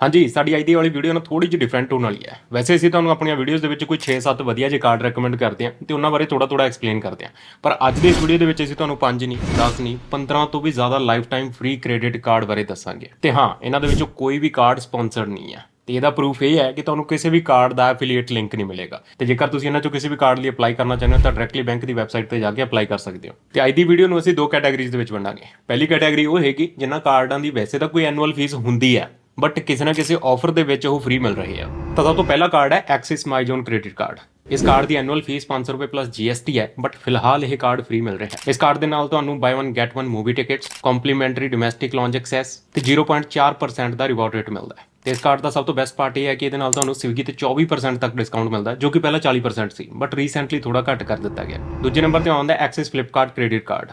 ਹਾਂਜੀ, ਸਾਡੀ ਅੱਜ ਦੀ ਵਾਲੀ ਵੀਡੀਓ ਨਾਲ ਥੋੜੀ ਜਿਹੀ ਡਿਫਰੈਂਟ ਹੋਣ ਵਾਲੀ ਹੈ। ਵੈਸੇ ਅਸੀਂ ਤੁਹਾਨੂੰ ਆਪਣੀਆਂ ਵੀਡੀਓਜ਼ ਦੇ ਵਿੱਚ ਕੋਈ 6-7 ਵਧੀਆ ਜਿਹੇ ਕਾਰਡ ਰეკਮੈਂਡ ਕਰਦੇ ਹਾਂ ਤੇ ਉਹਨਾਂ ਬਾਰੇ ਥੋੜਾ ਥੋੜਾ ਐਕਸਪਲੇਨ ਕਰਦੇ ਹਾਂ। ਪਰ ਅੱਜ ਦੀ ਇਸ ਵੀਡੀਓ ਦੇ ਵਿੱਚ ਅਸੀਂ ਤੁਹਾਨੂੰ 5 ਨਹੀਂ 10 ਨਹੀਂ 15 ਤੋਂ ਵੀ ਜ਼ਿਆਦਾ lifetime free credit card ਬਾਰੇ ਦੱਸਾਂਗੇ। ਤੇ ਹਾਂ, ਇਹਨਾਂ ਦੇ ਵਿੱਚੋਂ ਕੋਈ ਵੀ ਕਾਰਡ ਸਪਾਂਸਰਡ ਨਹੀਂ ਹੈ। ਤੇ ਇਹਦਾ ਪ੍ਰੂਫ ਇਹ ਹੈ ਕਿ ਤੁਹਾਨੂੰ ਕਿਸੇ ਵੀ ਕਾਰਡ ਦਾ ਐਫੀਲੀਏਟ ਲਿੰਕ ਨਹੀਂ ਮਿਲੇਗਾ। ਤੇ ਜੇਕਰ ਤੁਸੀਂ ਇਹਨਾਂ ਚੋਂ ਕਿਸੇ ਵੀ ਕਾਰਡ ਲਈ ਅਪਲਾਈ ਕਰਨਾ ਚਾਹੁੰਦੇ ਹੋ ਤਾਂ ਡਾਇਰੈਕਟਲੀ ਬੈਂਕ ਦੀ ਵੈਬਸਾਈਟ ਤੇ ਜਾ ਕੇ ਅਪਲਾਈ ਕਰ ਸਕਦੇ ਹੋ। ਤੇ ਅੱਜ ਦੀ ਵੀਡੀਓ ਨੂੰ ਅਸੀਂ ਦੋ ਕੈਟਾਗਰੀਜ਼ ਦੇ ਵਿੱਚ ਵੰਡਾਂਗੇ। ਪਹਿਲੀ ਕੈਟਾਗਰੀ ਉਹ ਹੈਗੀ, ਜਿਨ੍ਹਾਂ ਕਾਰਡਾਂ ਦੀ ਵੈਸੇ ਤਾਂ ਕੋਈ ਐਨੂਅਲ ਫੀਸ ਹੁੰਦੀ ਹੈ ਬਟ ਕਿਸੇ ਨਾ ਕਿਸੇ ਆਫਰ ਦੇ ਵਿੱਚ ਉਹ ਫ੍ਰੀ ਮਿਲ ਰਹੇ ਆ। ਤਾਂ ਸਭ ਤੋਂ ਪਹਿਲਾ ਕਾਰਡ ਹੈ Axis My Zone credit card ਇਸ ਕਾਰਡ ਦੀ ਐਨੂਅਲ ਫੀਸ 500 ਰੁਪਏ ਪਲੱਸ GST ਹੈ ਬਟ ਫਿਲਹਾਲ ਇਹ ਕਾਰਡ ਫ੍ਰੀ ਮਿਲ ਰਿਹਾ ਹੈ। ਇਸ ਕਾਰਡ ਦੇ ਨਾਲ ਤੁਹਾਨੂੰ buy 1 get 1 movie tickets complimentary domestic lounge access ਤੇ 0.4% ਦਾ ਰਿਵਾਰਡ ਰੇਟ ਮਿਲਦਾ ਹੈ। ਤੇ ਇਸ ਕਾਰਡ ਦਾ ਸਭ ਤੋਂ ਬੈਸਟ ਪਾਰਟ ਇਹ ਹੈ ਕਿ ਇਹਦੇ ਨਾਲ ਤੁਹਾਨੂੰ ਸਵਿਗੀ ਤੇ 24% ਤੱਕ ਡਿਸਕਾਊਂਟ ਮਿਲਦਾ ਜੋ ਕਿ ਪਹਿਲਾਂ 40% ਸੀ ਬਟ ਰੀਸੈਂਟਲੀ ਥੋੜਾ ਘੱਟ ਕਰ ਦਿੱਤਾ ਗਿਆ ਦੂਜੇ ਨੰਬਰ ਤੇ ਆਉਂਦਾ ਐਕਸਿਸ ਫਲਿੱਪਕਾਰਟ ਕ੍ਰੈਡਿਟ ਕਾਰਡ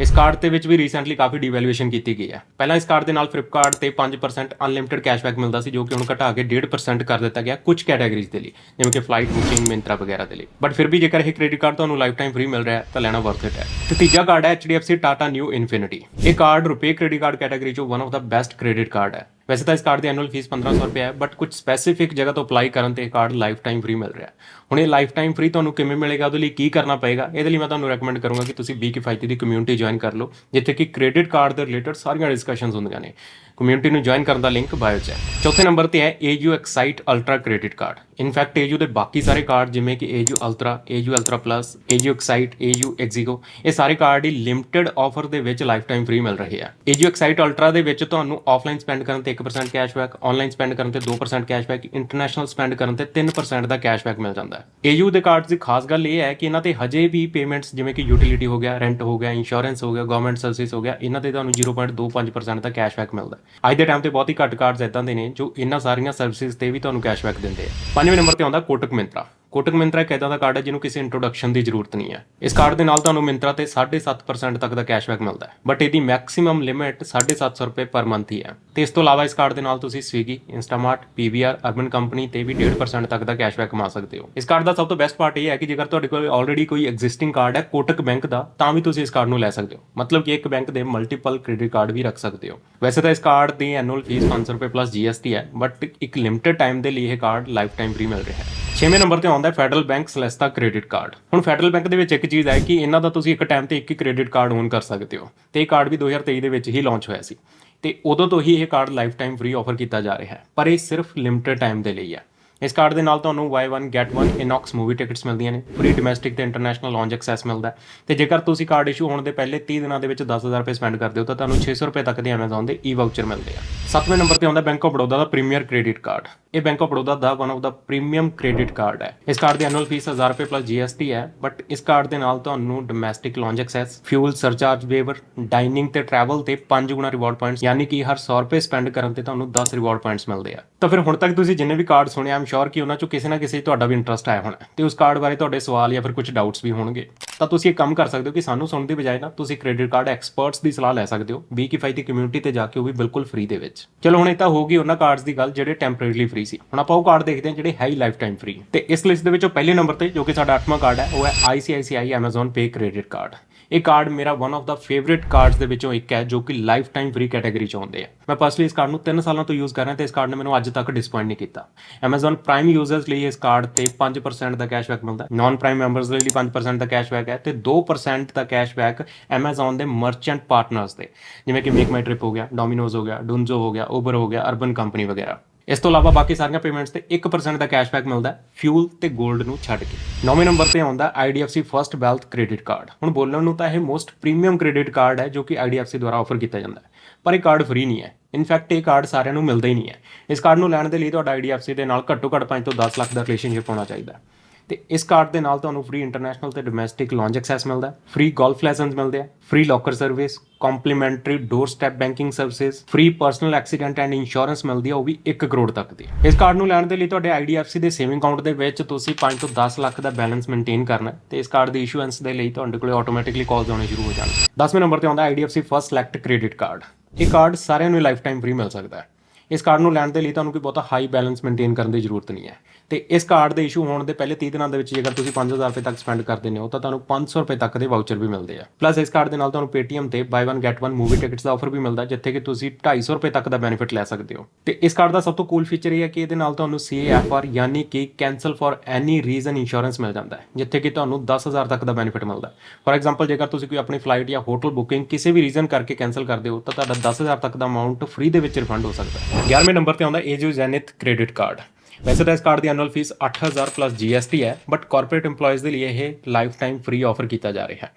ਇਸ ਕਾਰਡ ਤੇ ਵਿੱਚ ਵੀ ਰੀਸੈਂਟਲੀ ਕਾਫੀ ਡਿਵੈਲੂਏਸ਼ਨ ਕੀਤੀ ਗਈ ਹੈ। ਪਹਿਲਾਂ ਇਸ ਕਾਰਡ ਦੇ ਨਾਲ ਫਲਿੱਪਕਾਰਟ ਤੇ 5% ਅਨਲਿਮਿਟਿਡ ਕੈਸ਼ਬੈਕ ਮਿਲਦਾ ਸੀ, ਜੋ ਕਿ ਹੁਣ ਘਟਾ ਕੇ 1.5% ਕਰ ਦਿੱਤਾ ਗਿਆ ਕੁਝ ਕੈਟਾਗਰੀਜ਼ ਦੇ ਲਈ, ਜਿਵੇਂ ਕਿ ਫਲਾਈਟ ਬੁਕਿੰਗ ਮਿੰਤਰਾ ਵਗੈਰਾ ਦੇ ਲਈ। ਬਟ ਫਿਰ ਵੀ ਜੇਕਰ ਇਹ ਕ੍ਰੈਡਿਟ ਕਾਰਡ ਤੁਹਾਨੂੰ ਲਾਈਫ ਟਾਈਮ ਫ੍ਰੀ ਮਿਲ ਰਿਹਾ ਹੈ, ਤਾਂ ਲੈਣਾ ਵਰਥ ਇਟ ਹੈ। ਤੇ ਤੀਜਾ ਕਾਰਡ ਹੈ HDFC Tata New Infinity ਇਹ ਕਾਰਡ ਰੁਪਏ ਕ੍ਰੈਡਿਟ ਕਾਰਡ ਕੈਟਾਗਰੀ ਚੋਂ ਵਨ ਆਫ ਦਾ ਬੈਸਟ ਕ੍ਰੈਡਿਟ ਕਾਰਡ ਹੈ। ਵੈਸੇ ਤਾਂ ਇਸ ਕਾਰਡ ਦੀ ਐਨੂਅਲ ਫੀਸ 1500 ਰੁਪਏ ਹੈ ਬਟ ਕੁਝ ਸਪੈਸੀਫਿਕ ਜਗ੍ਹਾ ਤੋਂ ਅਪਲਾਈ ਕਰਨ ਤੇ ਇਹ ਕਾਰਡ ਲਾਈਫ ਟਾਈਮ ਫ੍ਰੀ ਮਿਲ ਰਿਹਾ ਹੈ। ਹੁਣ ਇਹ ਲਾਈਫ ਟਾਈਮ ਫ੍ਰੀ ਤੁਹਾਨੂੰ ਕਿਵੇਂ ਮਿਲੇਗਾ, ਉਹਦੇ ਲਈ ਕੀ ਕਰਨਾ ਪਏਗਾ, ਇਹਦੇ ਲਈ ਮੈਂ ਤੁਹਾਨੂੰ ਰეკਮੈਂਡ ਕਰੂੰਗਾ ਕਿ ਤੁਸੀਂ ਬੀ ਕਿਫਾਇਤੀ ਦੀ ਕਮਿਊਨਿਟੀ ਜੁਆਇਨ ਕਰ ਲਓ, ਜਿੱਥੇ ਕਿ ਕ੍ਰੈਡਿਟ ਕਾਰਡ ਦੇ ਰਿਲੇਟਡ ਸਾਰੀਆਂ ਡਿਸਕਸ਼ਨਸ ਹੁੰਦੀਆਂ ਨੇ। ਕਮਿਊਨਿਟੀ ਨੂੰ ਜੁਆਇਨ ਕਰਨ ਦਾ ਲਿੰਕ ਬਾਇਓ 'ਚ ਹੈ। ਚੌਥੇ ਨੰਬਰ ਤੇ ਹੈ AU Excite Ultra credit card in fact AU ਦੇ ਬਾਕੀ ਸਾਰੇ ਕਾਰਡ ਜਿਵੇਂ ਕਿ AU Ultra AU Ultra Plus AU Excite AU ਐਗਜੀਗੋ ਇਹ ਸਾਰੇ ਕਾਰਡ ਹੀ ਲਿਮਟਿਡ ਆਫਰ ਦੇ ਵਿੱਚ ਲਾਈਫ ਟਾਈਮ ਫ੍ਰੀ ਮਿਲ ਰਹੇ ਆ। AU ਐਕਸਾਈਟ ਅਲਟਰਾ ਦੇ ਵਿੱਚ ਤੁਹਾਨੂੰ ਆਫਲਾਈਨ ਸਪੈਂਡ ਕਰਨ ਤੇ 1% ਕੈਸ਼ਬੈਕ ਆਨਲਾਈਨ ਸਪੈਂਡ ਕਰਨ ਤੇ 2% ਕੈਸ਼ਬੈਕ ਇੰਟਰਨੈਸ਼ਨਲ ਸਪੈਂਡ ਕਰਨ ਤੇ 3% ਦਾ ਕੈਸ਼ਬੈਕ ਮਿਲ ਜਾਂਦਾ ਹੈ। AU ਦੇ ਕਾਰਡਸ ਦੀ ਖਾਸ ਗੱਲ ਇਹ ਹੈ ਕਿ ਇਹਨਾਂ ਤੇ ਹਜੇ ਵੀ ਪੇਮੈਂਟਸ ਜਿਵੇਂ ਕਿ ਯੂਟਿਲਿਟੀ ਹੋ ਗਿਆ ਰੈਂਟ ਹੋ ਗਿਆ ਇੰਸ਼ੋਰੈਂਸ ਹੋ ਗਿਆ ਗਵਰਨਮੈਂਟ ਸਰਵਿਸ ਹੋ ਗਿਆ, ਇਹਨਾਂ ਤੇ ਤੁਹਾਨੂੰ 0.25% ਦਾ ਕੈਸ਼ਬੈਕ ਮਿਲਦਾ ਹੈ। ਅੱਜ ਦੇ ਟਾਈਮ ਤੇ ਬਹੁਤ ਹੀ ਘੱਟ ਕਾਰਡਸ ਇਦਾਂ ਦੇ ਨੇ ਜੋ ਇਹਨਾਂ ਸਾਰੀਆਂ ਸਰਵਿਸਿਜ਼ ਤੇ ਵੀ ਤੁਹਾਨੂੰ ਕੈਸ਼ਬੈਕ ਦਿੰਦੇ ਆ। ਪੰਜਵੇਂ ਨੰਬਰ ਤੇ ਆਉਂਦਾ ਕੋਟਕ ਮਿੰਤਰਾ ਕੋਟਕ ਮਿੰਤਰਾ ਇੱਕ ਇਦਾਂ ਦਾ ਕਾਰਡ ਹੈ ਜਿਹਨੂੰ ਕਿਸੇ ਇੰਟਰੋਡਕਸ਼ਨ ਦੀ ਜ਼ਰੂਰਤ ਨਹੀਂ ਹੈ। ਇਸ ਕਾਰਡ ਦੇ ਨਾਲ ਤੁਹਾਨੂੰ ਮਿੰਤਰਾ ਤੇ 7.5% ਤੱਕ ਦਾ ਕੈਸ਼ਬੈਕ ਮਿਲਦਾ ਹੈ। ਬਟ ਇਹਦੀ ਮੈਕਸਿਮਮ ਲਿਮਿਟ 750 ਰੁਪਏ ਪਰ ਮੰਥ ਹੀ ਹੈ। ਤੇ ਇਸ ਤੋਂ ਇਲਾਵਾ ਇਸ ਕਾਰਡ ਦੇ ਨਾਲ ਤੁਸੀਂ Swiggy Instamart PVR urban company ਤੇ ਵੀ 1.5% ਤੱਕ ਦਾ ਕੈਸ਼ਬੈਕ ਕਮਾ ਸਕਦੇ ਹੋ। ਇਸ ਕਾਰਡ ਦਾ ਸਭ ਤੋਂ ਬੈਸਟ ਪਾਰਟ ਇਹ ਹੈ ਕਿ ਜੇਕਰ ਤੁਹਾਡੇ ਕੋਲ ਆਲਰੇਡੀ ਕੋਈ ਐਗਜ਼ਿਸਟਿੰਗ ਕਾਰਡ ਹੈ ਕੋਟਕ ਬੈਂਕ ਦਾ, ਤਾਂ ਵੀ ਤੁਸੀਂ ਇਸ ਕਾਰਡ ਨੂੰ ਲੈ ਸਕਦੇ ਹੋ। ਮਤਲਬ ਕਿ ਇੱਕ ਬੈਂਕ ਦੇ ਮਲਟੀਪਲ ਕ੍ਰੈਡਿਟ ਕਾਰਡ ਵੀ ਰੱਖ ਸਕਦੇ ਹੋ। ਵੈਸੇ ਤਾਂ ਇਸ ਕਾਰਡ ਦੀ ਐਨੂਅਲ ਫੀਸ 500 ਰੁਪਏ ਪਲੱਸ GST ਹੈ ਬਟ ਇੱਕ ਲਿਮਿਟਿਡ ਟਾਈਮ ਦੇ ਲਈ ਇਹ ਕਾਰਡ ਲਾਈਫ ਟਾਈਮ ਫ੍ਰੀ ਮਿਲ ਰਿਹਾ ਹੈ। ਛੇਵੇਂ ਨੰਬਰ ਤੇ ਆਉਂਦਾ ਹੈ Federal Bank Celesta credit card ਹੁਣ ਫੈਡਰਲ ਬੈਂਕ ਦੇ ਵਿੱਚ ਇੱਕ ਚੀਜ਼ ਹੈ ਕਿ ਇਹਨਾਂ ਦਾ ਤੁਸੀਂ ਇੱਕ ਟਾਈਮ ਤੇ ਇੱਕ ਹੀ ਕ੍ਰੈਡਿਟ ਕਾਰਡ ਓਨ ਕਰ ਸਕਦੇ ਹੋ। ਤੇ ਇਹ ਕਾਰਡ ਵੀ 2023 ਦੇ ਵਿੱਚ ਹੀ ਲਾਂਚ ਹੋਇਆ ਸੀ। ਤੇ ਉਦੋਂ ਤੋਂ ਹੀ ਇਹ card lifetime free offer ਕੀਤਾ ਜਾ ਰਿਹਾ ਹੈ। ਪਰ ਇਹ ਸਿਰਫ ਲਿਮਟਿਡ ਟਾਈਮ ਦੇ ਲਈ ਹੈ। ਇਸ ਕਾਰਡ ਦੇ ਨਾਲ ਤੁਹਾਨੂੰ buy 1 get 1 INOX movie tickets ਮਿਲਦੀਆਂ ਨੇ। ਫ੍ਰੀ ਡੋਮੈਸਟਿਕ ਤੇ ਇੰਟਰਨੈਸ਼ਨਲ ਲੌਂਜ ਐਕਸੈਸ ਮਿਲਦਾ ਹੈ। ਤੇ ਜੇਕਰ ਤੁਸੀਂ ਕਾਰਡ ਇਸ਼ੂ ਹੋਣ ਦੇ ਪਹਿਲੇ 30 ਦਿਨਾਂ ਦੇ ਵਿੱਚ 10000 ਰੁਪਏ ਸਪੈਂਡ ਕਰਦੇ ਹੋ, ਤਾਂ ਤੁਹਾਨੂੰ 600 ਰੁਪਏ ਤੱਕ ਦੇ Amazon ਦੇ ਈ ਵਾਊਚਰ ਮਿਲਦੇ ਆ। ਸੱਤਵੇਂ ਨੰਬਰ ਤੇ ਆਉਂਦਾ ਬੈਂਕ ਆਫ ਬੜੌਦਾ ਦਾ ਪ੍ਰੀਮੀਅਰ ਕ੍ਰੈਡਿਟ ਕਾਰਡ ਇਹ ਬੈਂਕ ਆਫ ਬੜੌਦਾ ਦਾ ਵਨ ਆਫ ਦਾ ਪ੍ਰੀਮੀਅਮ ਕ੍ਰੈਡਿਟ ਕਾਰਡ ਹੈ। ਇਸ ਕਾਰਡ ਦੀ ਐਨੂਅਲ ਫੀਸ 1000 ਰੁਪਏ ਪਲੱਸ GST ਹੈ ਬਟ ਇਸ ਕਾਰਡ ਦੇ ਨਾਲ ਤੁਹਾਨੂੰ domestic lounge access fuel surcharge waiver dining ਤੇ ਟਰੈਵਲ ਤੇ 5 ਗੁਣਾ ਰਿਵਾਰਡ ਪੁਆਇੰਟਸ ਯਾਨੀ ਕਿ ਹਰ 100 ਰੁਪਏ ਸਪੈਂਡ ਕਰਨ ਤੇ ਤੁਹਾਨੂੰ 10 ਰਿਵਾਰਡ ਪੁਆਇੰਟਸ ਮਿਲਦੇ ਆ। ਤਾਂ ਫਿਰ ਹੁਣ ਤੱਕ ਤੁਸੀਂ ਜਿੰਨੇ ਵੀ ਕਾਰਡ ਸੁਣੇ ਆਮ ਸ਼ੋਰ ਕਿ ਉਹਨਾਂ ਚੋਂ ਕਿਸੇ ਨਾ ਕਿਸੇ 'ਚ ਤੁਹਾਡਾ ਵੀ ਇੰਟਰਸਟ ਆਇਆ ਹੋਣਾ ਤੇ ਉਸ ਕਾਰਡ ਬਾਰੇ ਤੁਹਾਡੇ ਸਵਾਲ ਜਾਂ ਫਿਰ ਕੁਝ ਡਾਊਟਸ ਵੀ ਹੋਣਗੇ। ਤਾਂ ਤੁਸੀਂ ਇੱਕ ਕੰਮ ਕਰ ਸਕਦੇ ਹੋ ਕਿ ਸਾਨੂੰ ਸੁਣਨ ਦੀ ਬਜਾਏ ਨਾ ਤੁਸੀਂ ਕ੍ਰੈਡਿਟ ਕਾਰਡ ਐਕਸਪਰਟਸ ਦੀ ਸਲਾਹ ਲੈ ਸਕਦੇ ਹੋ। ਬੀ ਕਿਫਾਇਤੀ ਕਮਿਊਨਿਟੀ ਤੇ ਜਾ ਕੇ ਉਹ ਵੀ ਬਿਲਕੁਲ ਫ੍ਰੀ ਦੇ ਵਿੱਚ। ਚਲੋ ਹੁਣ ਇਹ ਤਾਂ ਹੋ ਗਈ ਉਹਨਾਂ ਕਾਰਡਸ ਦੀ ਗੱਲ ਜਿਹੜੇ ਟੈਂਪਰੇਰੀਲੀ ਫ੍ਰੀ ਸੀ। ਹੁਣ ਆਪਾਂ ਉਹ ਕਾਰਡ ਦੇਖਦੇ ਹਾਂ ਜਿਹੜੇ ਹੈ ਹੀ ਲਾਈਫ ਟਾਈਮ ਫ੍ਰੀ ਤੇ ਇਸ ਲਿਸਟ ਦੇ ਵਿੱਚੋਂ ਪਹਿਲੇ ਨੰਬਰ ਤੇ ਜੋ ਕਿ ਸਾਡਾ 8ਵਾਂ ਕਾਰਡ ਹੈ, ਉਹ ਹੈ ICICI Amazon Pay credit card ਇਹ ਕਾਰਡ ਮੇਰਾ ਵਨ ਆਫ ਦਾ ਫੇਵਰਿਟ ਕਾਰਡਸ ਦੇ ਵਿੱਚੋਂ ਇੱਕ ਹੈ, ਜੋ ਕਿ ਲਾਈਫ ਟਾਈਮ ਫ੍ਰੀ ਕੈਟਾਗਰੀ ਚ ਆਉਂਦੇ ਆ। ਮੈਂ ਪਰਸਨਲੀ ਇਸ ਕਾਰਡ ਨੂੰ 3 ਸਾਲਾਂ ਤੋਂ ਯੂਜ਼ ਕਰ ਰਿਹਾ ਤੇ ਇਸ ਕਾਰਡ ਨੇ ਮੈਨੂੰ ਅੱਜ ਤੱਕ ਡਿਸਪਾਇੰਟ ਨਹੀਂ ਕੀਤਾ। Amazon ਪ੍ਰਾਈਮ ਯੂਜ਼ਰਸ ਲਈ ਇਸ ਕਾਰਡ ਤੇ 5% ਦਾ ਕੈਸ਼ਬੈਕ ਮਿਲਦਾ ਹੈ। ਨਾਨ ਪ੍ਰਾਈਮ ਮੈਂਬਰਸ ਲਈ 5% ਦਾ ਕੈਸ਼ਬੈਕ ਹੈ ਤੇ 2% ਦਾ ਕੈਸ਼ਬੈਕ Amazon ਦੇ ਮਰਚੈਂਟ ਪਾਰਟਨਰਸ ਤੇ। ਜਿਵੇਂ ਕਿ ਮੇਕ ਮਾਈ ਟ੍ਰਿਪ ਹੋ ਗਿਆ ਡੋਮਿਨੋਜ਼ ਹੋ ਗਿਆ ਡੁਨਜ਼ੋ ਹੋ ਗਿਆ ਉਬਰ ਹੋ ਗਿਆ ਅਰਬਨ ਕੰਪਨੀ ਵਗੈਰਾ। ਇਸ ਤੋਂ ਇਲਾਵਾ ਬਾਕੀ ਸਾਰੀਆਂ ਪੇਮੈਂਟਸ ਤੇ 1% ਦਾ ਕੈਸ਼ਬੈਕ ਮਿਲਦਾ ਫਿਊਲ ਤੇ 골ਡ ਨੂੰ ਛੱਡ ਕੇ। ਨੌਵੇਂ ਨੰਬਰ ਤੇ ਆਉਂਦਾ IDFC first wealth credit card ਹੁਣ ਬੋਲਣ ਨੂੰ ਤਾਂ ਇਹ ਮੋਸਟ ਪ੍ਰੀਮੀਅਮ ਕ੍ਰੈਡਿਟ ਕਾਰਡ ਹੈ, ਜੋ ਕਿ IDFC ਦੁਆਰਾ ਆਫਰ ਕੀਤਾ ਜਾਂਦਾ ਹੈ। ਪਰ ਇਹ ਕਾਰਡ ਫ੍ਰੀ ਨਹੀਂ ਹੈ। ਇਨਫੈਕਟ ਇਹ ਕਾਰਡ ਸਾਰਿਆਂ ਨੂੰ ਮਿਲਦਾ ਹੀ ਨਹੀਂ ਹੈ। ਇਸ ਕਾਰਡ ਨੂੰ ਲੈਣ ਦੇ ਲਈ ਤੁਹਾਡਾ IDFC ਦੇ ਨਾਲ ਘੱਟੋ ਘੱਟ 5 ਤੋਂ 10 ਲੱਖ ਦਾ ਰਿਲੇਸ਼ਨਸ਼ਿਪ ਹੋਣਾ ਚਾਹੀਦਾ ਹੈ। ਤੇ ਇਸ ਕਾਰਡ ਦੇ ਨਾਲ ਤੁਹਾਨੂੰ ਫ੍ਰੀ ਇੰਟਰਨੈਸ਼ਨਲ ਤੇ ਡੋਮੈਸਟਿਕ ਲੌਂਜ ਐਕਸੈਸ ਮਿਲਦਾ ਹੈ। ਫ੍ਰੀ ਗੋਲਫ ਲੈਸਨਸ ਮਿਲਦੇ ਆ free locker service complimentary door step banking services free personal accident and insurance ਮਿਲਦੀ ਹੈ। ਉਹ ਵੀ 1 ਕਰੋੜ ਤੱਕ ਦੀ ਇਸ ਕਾਰਡ ਨੂੰ ਲੈਣ ਦੇ ਲਈ ਤੁਹਾਡੇ IDFC ਦੇ ਸੇਵਿੰਗ ਅਕਾਊਂਟ ਦੇ ਵਿੱਚ ਤੁਸੀਂ 5 ਤੋਂ 10 ਲੱਖ ਦਾ ਬੈਲੈਂਸ ਮੇਨਟੇਨ ਕਰਨਾ ਹੈ ਤੇ ਇਸ ਕਾਰਡ ਦੀ ਇਸ਼ੂਐਂਸ ਦੇ ਲਈ ਤੁਹਾਡੇ ਕੋਲੇ ਆਟੋਮੈਟਿਕਲੀ ਕਾਲਸ ਆਉਣੇ ਸ਼ੁਰੂ ਹੋ ਜਾਣਗੇ। 10ਵੇਂ ਨੰਬਰ ਤੇ ਆਉਂਦਾ IDFC first select credit card ਇਹ ਕਾਰਡ ਸਾਰਿਆਂ ਨੂੰ ਲਾਈਫ ਟਾਈਮ ਫ੍ਰੀ ਮਿਲ ਸਕਦਾ ਹੈ। ਇਸ ਕਾਰਡ ਨੂੰ ਲੈਣ ਦੇ ਲਈ ਤੁਹਾਨੂੰ ਕੋਈ ਬਹੁਤਾ ਹਾਈ ਬੈਲੈਂਸ ਮੇਨਟੇਨ ਕਰਨ ਦੀ ਜ਼ਰੂਰਤ ਨਹੀਂ ਹੈ। ਤੇ ਇਸ ਕਾਰਡ ਦੇ ਇਸ਼ੂ ਹੋਣ ਦੇ ਪਹਿਲੇ 30 ਦਿਨਾਂ ਦੇ ਵਿੱਚ ਜੇਕਰ ਤੁਸੀਂ 5000 ਰੁਪਏ ਤੱਕ ਸਪੈਂਡ ਕਰਦੇ ਨੇ ਹੋ, ਤਾਂ ਤੁਹਾਨੂੰ 500 ਰੁਪਏ ਤੱਕ ਦੇ ਵਾਊਚਰ ਵੀ ਮਿਲਦੇ ਆ। ਪਲੱਸ ਇਸ ਕਾਰਡ ਦੇ ਨਾਲ ਤੁਹਾਨੂੰ Paytm ਤੇ ਬਾਈ 1 ਗੈਟ 1 ਮੂਵੀ ਟਿਕਟਸ ਦਾ ਆਫਰ ਵੀ ਮਿਲਦਾ, ਜਿੱਥੇ ਕਿ ਤੁਸੀਂ 250 ਰੁਪਏ ਤੱਕ ਦਾ ਬੈਨੀਫਿਟ ਲੈ ਸਕਦੇ ਹੋ। ਤੇ ਇਸ ਕਾਰਡ ਦਾ ਸਭ ਤੋਂ ਕੂਲ ਫੀਚਰ ਇਹ ਹੈ ਕਿ ਇਹਦੇ ਨਾਲ ਤੁਹਾਨੂੰ CAFR ਯਾਨੀ ਕਿ cancel for any reason insurance ਮਿਲ ਜਾਂਦਾ ਹੈ, ਜਿੱਥੇ ਕਿ ਤੁਹਾਨੂੰ 10000 ਤੱਕ ਦਾ ਬੈਨੀਫਿਟ ਮਿਲਦਾ ਫੋਰ ਐਗਜ਼ਾਮਪਲ ਜੇਕਰ ਤੁਸੀਂ ਕੋਈ ਆਪਣੀ ਫਲਾਈਟ ਜਾਂ ਹੋਟਲ ਬੁਕਿੰਗ ਕਿਸੇ ਵੀ ਰੀਜ਼ਨ ਕਰਕੇ ਕੈਨਸਲ ਕਰਦੇ ਹੋ, ਤਾਂ ਤੁਹਾਡਾ 10000 ਤੱਕ ਦਾ ਅਮਾਉਂਟ ਫ੍ਰੀ ਦੇ ਵਿੱਚ ਰਿਫੰਡ ਹੋ ਸਕਦਾ ਹੈ। 11ਵੇਂ ਨੰਬਰ ਤੇ ਆਉਂਦਾ ਏਜੂ ਜ਼ੈਨਿਥ ਕ੍ਰੈਡਿਟ ਕਾਰਡ ਵੈਸੇ ਤਾਂ ਇਸ ਕਾਰਡ ਦੀ ਐਨੂਅਲ ਫੀਸ 8000 ਪਲੱਸ GST ਹੈ ਬਟ ਕਾਰਪੋਰੇਟ EMPLOYEES ਦੇ ਲਈ ਇਹ ਲਾਈਫ ਟਾਈਮ ਫ੍ਰੀ ਆਫਰ ਕੀਤਾ ਜਾ ਰਿਹਾ ਹੈ।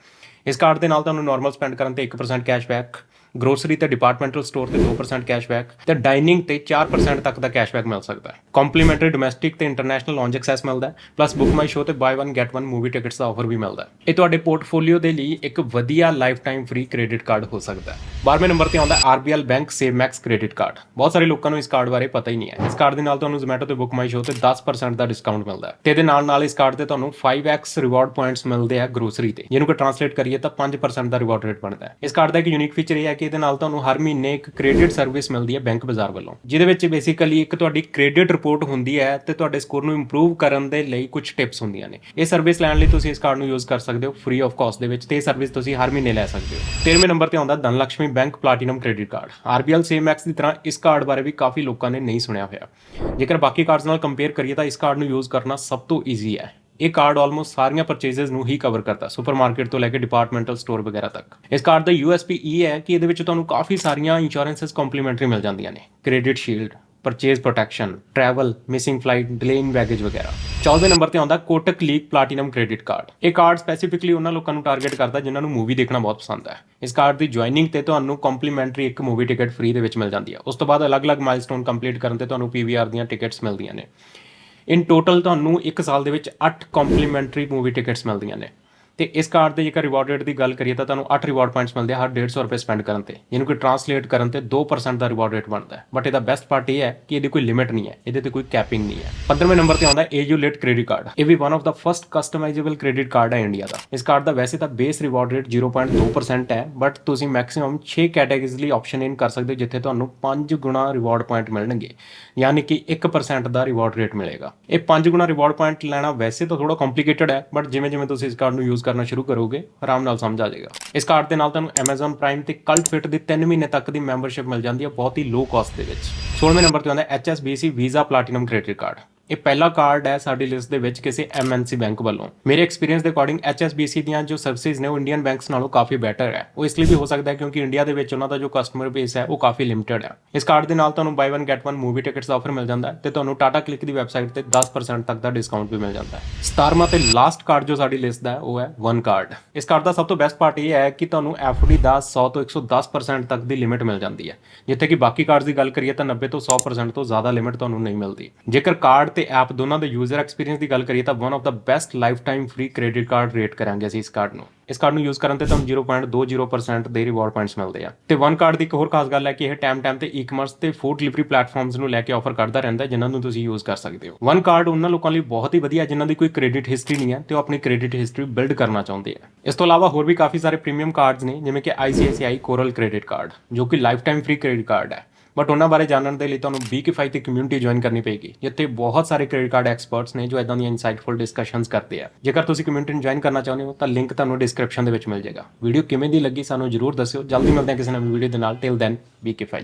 ਇਸ ਕਾਰਡ ਦੇ ਨਾਲ ਤੁਹਾਨੂੰ ਨਾਰਮਲ ਸਪੈਂਡ ਕਰਨ ਤੇ 1% ਕੈਸ਼ਬੈਕ ਗਰੋਸਰੀ ਤੇ ਡਿਪਾਰਟਮੈਂਟਲ ਸਟੋਰ ਤੇ 2% ਕੈਸ਼ਬੈਕ ਤੇ ਡਾਈਨਿੰਗ ਤੇ 4% ਤੱਕ ਦਾ ਕੈਸ਼ਬੈਕ ਮਿਲ ਸਕਦਾ ਹੈ। ਕੰਪਲੀਮੈਂਟਰੀ ਡੋਮੈਸਟਿਕ ਤੇ ਇੰਟਰਨੈਸ਼ਨਲ ਲੌਂਜ ਐਕਸੈਸ ਮਿਲਦਾ ਹੈ ਪਲੱਸ ਬੁੱਕ ਮਾਈ ਸ਼ੋ ਤੇ ਬਾਈ 1 ਗੈਟ 1 ਮੂਵੀ ਟਿਕਟਸ ਦਾ ਆਫਰ ਵੀ ਮਿਲਦਾ ਹੈ। ਇਹ ਤੁਹਾਡੇ ਪੋਰਟਫੋਲੀਓ ਦੇ ਲਈ ਇੱਕ ਵਧੀਆ lifetime free credit card ਹੋ ਸਕਦਾ ਹੈ। 12ਵੇਂ ਨੰਬਰ ਤੇ ਆਉਂਦਾ RBL bank save max credit card ਬਹੁਤ ਸਾਰੇ ਲੋਕਾਂ ਨੂੰ ਇਸ ਕਾਰਡ ਬਾਰੇ ਪਤਾ ਹੀ ਨਹੀਂ ਹੈ। ਇਸ ਕਾਰਡ ਦੇ ਨਾਲ ਤੁਹਾਨੂੰ Zomato ਤੇ ਬੁੱਕ ਮਾਈ ਸ਼ੋ ਤੇ 10% ਦਾ ਡਿਸਕਾਊਂਟ ਮਿਲਦਾ ਹੈ। ਤੇ ਇਹਦੇ ਨਾਲ ਨਾਲ ਇਸ ਕਾਰਡ ਤੇ ਤੁਹਾਨੂੰ 5x ਰਿਵਾਰਡ ਪੁਆਇੰਟਸ ਮਿਲਦੇ ਆ ਗਰੋਸਰੀ ਤੇ। ਜਿਹਨੂੰ ਕਿ ਟ੍ਰਾਂਸਲੇਟ ਕਰੀਏ ਤਾਂ 5% ਦਾ ਰਿਵਾਰਡ ਰੇਟ ਬਣਦਾ ਹੈ। ਇਸ ਕਾਰਡ ਦਾ ਇੱਕ ਯੂਨੀਕ ਫੀਚਰ ਇਹ ਹੈ ਕਿ ਇਹਦੇ ਨਾਲ ਤੁਹਾਨੂੰ ਹਰ ਮਹੀਨੇ ਇੱਕ ਕ੍ਰੈਡਿਟ ਸਰਵਿਸ ਮਿਲਦੀ ਹੈ ਬੈਂਕ ਬਾਜ਼ਾਰ ਵੱਲੋਂ, ਜਿਹਦੇ ਵਿੱਚ ਬੇਸਿਕਲੀ ਇੱਕ ਤੁਹਾਡੀ ਕ੍ਰੈਡਿਟ ਰਿਪੋਰਟ ਹੁੰਦੀ ਹੈ ਤੇ ਤੁਹਾਡੇ ਸਕੋਰ ਨੂੰ ਇੰਪਰੂਵ ਕਰਨ ਦੇ ਲਈ ਕੁਝ ਟਿਪਸ ਹੁੰਦੀਆਂ ਨੇ। ਇਹ ਸਰਵਿਸ ਲੈਣ ਲਈ ਤੁਸੀਂ ਇਸ ਕਾਰਡ ਨੂੰ ਯੂਜ਼ ਕਰ ਸਕਦੇ ਹੋ ਫ੍ਰੀ ਆਫ ਕਾਸਟ ਦੇ ਵਿੱਚ ਤੇ ਇਹ ਸਰਵਿਸ ਤੁਸੀਂ ਹਰ ਮਹੀਨੇ ਲੈ ਸਕਦੇ ਹੋ। 13ਵੇਂ ਨੰਬਰ ਤੇ ਆਉਂਦਾ Dhanlaxmi bank platinum credit card RBL same X ਦੀ ਤਰ੍ਹਾਂ ਇਸ ਕਾਰਡ ਬਾਰੇ ਵੀ ਕਾਫੀ ਲੋਕਾਂ ਨੇ ਨਹੀਂ ਸੁਣਿਆ ਹੋਇਆ। ਜੇਕਰ ਬਾਕੀ ਕਾਰਡਸ ਨਾਲ ਕੰਪੇਅਰ ਕਰੀਏ ਤਾਂ ਇਸ ਕਾਰਡ ਨੂੰ ਯੂਜ਼ ਕਰਨਾ ਸਭ ਤੋਂ ਈਜ਼ੀ ਹੈ। ਇਹ ਕਾਰਡ ਆਲਮੋਸਟ ਸਾਰੀਆਂ ਪਰਚੇਜ਼ਸ ਨੂੰ ਹੀ ਕਵਰ ਕਰਦਾ ਸੁਪਰਮਾਰਕਟ ਤੋਂ ਲੈ ਕੇ ਡਿਪਾਰਟਮੈਂਟਲ ਸਟੋਰ ਵਗੈਰਾ ਤੱਕ। ਇਸ ਕਾਰਡ ਦਾ USP ਇਹ ਹੈ ਕਿ ਇਹਦੇ ਵਿੱਚ ਤੁਹਾਨੂੰ ਕਾਫੀ ਸਾਰੀਆਂ ਇੰਸ਼ੋਰੈਂਸਸ ਕੰਪਲੀਮੈਂਟਰੀ ਮਿਲ ਜਾਂਦੀਆਂ ਨੇ। Credit shield purchase protection travel missing flight delay in baggage ਵਗੈਰਾ। 14ਵੇਂ ਨੰਬਰ ਤੇ ਆਉਂਦਾ Kotak league platinum credit card ਇਹ ਕਾਰਡ ਸਪੈਸੀਫਿਕਲੀ ਉਹਨਾਂ ਲੋਕਾਂ ਨੂੰ ਟਾਰਗੇਟ ਕਰਦਾ, ਜਿਨ੍ਹਾਂ ਨੂੰ ਮੂਵੀ ਦੇਖਣਾ ਬਹੁਤ ਪਸੰਦ ਹੈ। ਇਸ ਕਾਰਡ ਦੀ ਜੁਆਇਨਿੰਗ ਤੇ ਤੁਹਾਨੂੰ ਕੰਪਲੀਮੈਂਟਰੀ ਇੱਕ ਮੂਵੀ ਟਿਕਟ ਫ੍ਰੀ ਦੇ ਵਿੱਚ ਮਿਲ ਜਾਂਦੀ ਹੈ। ਉਸ ਤੋਂ ਬਾਅਦ ਅਲੱਗ-ਅਲੱਗ ਮਾਈਲਸਟੋਨ ਕੰਪਲੀਟ ਕਰਨ ਤੇ ਤੁਹਾਨੂੰ PVR ਦੀਆਂ ਟਿਕਟਸ ਮਿਲਦੀਆਂ ਨੇ। ਇਨ ਟੋਟਲ ਤੁਹਾਨੂੰ 1 ਸਾਲ ਦੇ ਵਿੱਚ 8 ਕੰਪਲੀਮੈਂਟਰੀ ਮੂਵੀ ਟਿਕਟਸ ਮਿਲਦੀਆਂ ਨੇ। ਤੇ ਇਸ ਕਾਰਡ ਦੇ ਜੇਕਰ ਰਿਵਾਰਡ ਰੇਟ ਦੀ ਗੱਲ ਕਰੀਏ ਤਾਂ ਤੁਹਾਨੂੰ 8 ਰਿਵਾਰਡ ਪੁਆਇੰਟਸ ਮਿਲਦੇ ਆ ਹਰ 150 ਰੁਪਏ ਸਪੈਂਡ ਕਰਨ ਤੇ ਜਿਹਨੂੰ ਕਿ ਟ੍ਰਾਂਸਲੇਟ ਕਰਨ ਤੇ 2% ਦਾ ਰਿਵਾਰਡ ਰੇਟ ਬਣਦਾ ਹੈ। ਬਟ ਇਹਦਾ ਬੈਸਟ ਪਾਰਟ ਇਹ ਹੈ ਕਿ ਇਹਦੀ ਕੋਈ ਲਿਮਿਟ ਨਹੀਂ ਹੈ, ਇਹਦੇ ਤੇ ਕੋਈ ਕੈਪਿੰਗ ਨਹੀਂ ਹੈ। 15ਵੇਂ ਨੰਬਰ ਤੇ ਆਉਂਦਾ ਏਜੂ ਲਿਟ ਕ੍ਰੈਡਿਟ ਕਾਰਡ ਇਹ ਵੀ ਵਨ ਆਫ ਦਾ ਫਰਸਟ ਕਸਟਮਾਈਜ਼ੇਬਲ ਕ੍ਰੈਡਿਟ ਕਾਰਡ ਹੈ ਇੰਡੀਆ ਦਾ। ਇਸ ਕਾਰਡ ਦਾ ਵੈਸੇ ਤਾਂ ਬੇਸ ਰਿਵਾਰਡ ਰੇਟ 0.2% ਹੈ ਬਟ ਤੁਸੀਂ ਮੈਕਸਿਮਮ 6 ਕੈਟਾਗਰੀਜ਼ ਲਈ ਆਪਸ਼ਨ ਇਨ ਕਰ ਸਕਦੇ ਹੋ, ਜਿੱਥੇ ਤੁਹਾਨੂੰ 5 ਗੁਣਾ ਰਿਵਾਰਡ ਪੁਆਇੰਟ ਮਿਲਣਗੇ। ਯਾਨੀ ਕਿ 1% ਦਾ ਰਿਵਾਰਡ ਰੇਟ ਮਿਲੇਗਾ। ਇਹ 5 ਗੁਣਾ ਰਿਵਾਰਡ ਪੁਆਇੰਟ ਲੈਣਾ ਵੈਸੇ ਤਾਂ ਥੋੜਾ ਕੰਪਲਿਕੇਟਡ ਹੈ ਬਟ ਜਿਵੇਂ ਜਿਵੇਂ ਤੁਸੀਂ ਇਸ ਕਾਰਡ ਨੂੰ ਯੂਜ਼ ਕਰਨਾ ਸ਼ੁਰੂ ਕਰੋਗੇ, ਆਰਾਮ ਨਾਲ ਸਮਝ ਆ ਜਾਏਗਾ। ਇਸ ਕਾਰਡ ਦੇ ਨਾਲ ਤੁਹਾਨੂੰ Amazon Prime ਤੇ ਕਲਟ ਫਿਟ ਦੀ 3 ਮਹੀਨੇ ਤੱਕ ਦੀ ਮੈਂਬਰਸ਼ਿਪ ਮਿਲ ਜਾਂਦੀ ਹੈ ਬਹੁਤ ਹੀ ਲੋ ਕਾਸਟ ਦੇ ਵਿੱਚ। 16ਵੇਂ ਨੰਬਰ ਤੇ ਆਉਂਦਾ HSBC Visa Platinum Credit Card ਇਹ ਪਹਿਲਾ ਕਾਰਡ ਹੈ ਸਾਡੀ ਲਿਸਟ ਦੇ ਵਿੱਚ ਕਿਸੇ MNC ਬੈਂਕ ਵੱਲੋਂ। ਮੇਰੇ ਐਕਸਪੀਰੀਅੰਸ ਦੇ ਅਕੋਰਡਿੰਗ HSBC ਦੀਆਂ ਜੋ ਸਰਵਿਸਿਜ਼ ਨੇ, ਉਹ ਇੰਡੀਅਨ ਬੈਂਕਸ ਨਾਲੋਂ ਕਾਫੀ ਬੈਟਰ ਹੈ। ਉਹ ਇਸ ਲਈ ਵੀ ਹੋ ਸਕਦਾ ਹੈ ਕਿਉਂਕਿ ਇੰਡੀਆ ਦੇ ਵਿੱਚ ਉਹਨਾਂ ਦਾ ਜੋ ਕਸਟਮਰ ਬੇਸ ਹੈ, ਉਹ ਕਾਫੀ ਲਿਮਟਿਡ ਹੈ। ਇਸ ਕਾਰਡ ਦੇ ਨਾਲ ਤੁਹਾਨੂੰ ਬਾਈ 1 ਗੈਟ 1 ਮੂਵੀ ਟਿਕਟਸ ਦਾ ਆਫਰ ਮਿਲ ਜਾਂਦਾ ਹੈ ਤੇ ਤੁਹਾਨੂੰ ਟਾਟਾ ਕਲਿੱਕ ਦੀ ਵੈਬਸਾਈਟ ਤੇ 10% ਤੱਕ ਦਾ ਡਿਸਕਾਊਂਟ ਵੀ ਮਿਲ ਜਾਂਦਾ ਹੈ। 17ਵਾਂ ਤੇ ਲਾਸਟ ਕਾਰਡ ਜੋ ਸਾਡੀ ਲਿਸਟ ਦਾ ਹੈ, ਉਹ ਹੈ ਵਨ ਕਾਰਡ ਇਸ ਕਾਰਡ ਦਾ ਸਭ ਤੋਂ ਬੈਸਟ ਪਾਰਟ ਇਹ ਹੈ ਕਿ ਤੁਹਾਨੂੰ FD ਦਾ 100 ਤੋਂ 110% ਤੱਕ ਦੀ ਲਿਮਿਟ ਮਿਲ ਜਾਂਦੀ ਹੈ। ਜਿੱਥੇ ਕਿ ਬਾਕੀ ਕਾਰਡਸ ਦੀ ਗੱਲ ਕਰੀਏ ਤਾਂ 90 ਤੋਂ 100% ਤੋਂ ਜ਼ਿਆਦਾ ਲਿਮਿਟ ਤੁਹਾਨੂੰ ਨਹੀਂ ਮਿਲਦੀ। ਜੇਕਰ ਕਾਰਡ ਤੇ ਐਪ ਦੋਨਾਂ ਦੇ ਯੂਜ਼ਰ ਐਕਸਪੀਰੀਅੰਸ ਦੀ ਗੱਲ ਕਰੀਏ ਤਾਂ one of the best lifetime free credit card rate ਕਰਾਂਗੇ ਅਸੀਂ ਇਸ ਕਾਰਡ ਨੂੰ। ਇਸ ਕਾਰਡ ਨੂੰ ਯੂਜ਼ ਕਰਨ ਤੇ ਤੁਹਾਨੂੰ 0.20% ਦੇ ਰਿਵਾਰਡ ਪੁਆਇੰਟਸ ਮਿਲਦੇ ਆ। ਤੇ ਵਨ ਕਾਰਡ ਦੀ ਇੱਕ ਹੋਰ ਖਾਸ ਗੱਲ ਹੈ ਕਿ ਇਹ ਟਾਈਮ ਟਾਈਮ ਤੇ ਈ-ਕਮਰਸ ਤੇ ਫੂਡ ਡਿਲੀਵਰੀ ਪਲੇਟਫਾਰਮਸ ਨੂੰ ਲੈ ਕੇ ਆਫਰ ਕਰਦਾ ਰਹਿੰਦਾ ਹੈ, ਜਿਨ੍ਹਾਂ ਨੂੰ ਤੁਸੀਂ ਯੂਜ਼ ਕਰ ਸਕਦੇ ਹੋ। ਵਨ ਕਾਰਡ ਉਹਨਾਂ ਲੋਕਾਂ ਲਈ ਬਹੁਤ ਹੀ ਵਧੀਆ ਜਿਨ੍ਹਾਂ ਦੀ ਕੋਈ ਕ੍ਰੈਡਿਟ ਹਿਸਟਰੀ ਨਹੀਂ ਹੈ ਤੇ ਉਹ ਆਪਣੀ ਕ੍ਰੈਡਿਟ ਹਿਸਟਰੀ ਬਿਲਡ ਕਰਨਾ ਚਾਹੁੰਦੇ ਆ। ਇਸ ਤੋਂ ਇਲਾਵਾ ਹੋਰ ਵੀ ਕਾਫੀ ਸਾਰੇ ਪ੍ਰੀਮੀਅਮ ਕਾਰਡਸ ਨੇ ਜਿਵੇਂ ਕਿ ICICI ਕੋਰਲ ਕ੍ਰੈਡਿਟ ਕਾਰਡ ਜੋ ਕਿ lifetime free credit card ਹੈ। ਬਟ ਉਹਨਾਂ ਬਾਰੇ ਜਾਣਨ ਦੇ ਲਈ ਤੁਹਾਨੂੰ BKFI ਤੇ ਕਮਿਊਨਿਟੀ ਜੁਆਇਨ ਕਰਨੀ ਪਏਗੀ। ਜਿੱਥੇ ਬਹੁਤ ਸਾਰੇ ਕ੍ਰੈਡਿਟ ਕਾਰਡ ਐਕਸਪਰਟਸ ਨੇ ਜੋ ਇਦਾਂ ਦੀਆਂ ਇਨਸਾਈਟਫੁਲ ਡਿਸਕਸ਼ਨਸ ਕਰਦੇ ਆ। ਜੇਕਰ ਤੁਸੀਂ ਕਮਿਊਨਿਟੀ ਨੂੰ ਜੁਆਇਨ ਕਰਨਾ ਚਾਹੁੰਦੇ ਹੋ, ਤਾਂ ਲਿੰਕ ਤੁਹਾਨੂੰ ਡਿਸਕ੍ਰਿਪਸ਼ਨ ਦੇ ਵਿੱਚ ਮਿਲ ਜਾਏਗਾ। ਵੀਡੀਓ ਕਿਵੇਂ ਦੀ ਲੱਗੀ ਸਾਨੂੰ ਜਰੂਰ ਦੱਸਿਓ। ਜਲਦੀ ਮਿਲਦੇ ਹਾਂ ਕਿਸੇ ਨਵੀਂ ਵੀਡੀਓ ਦੇ ਨਾਲ। Till then B BKFI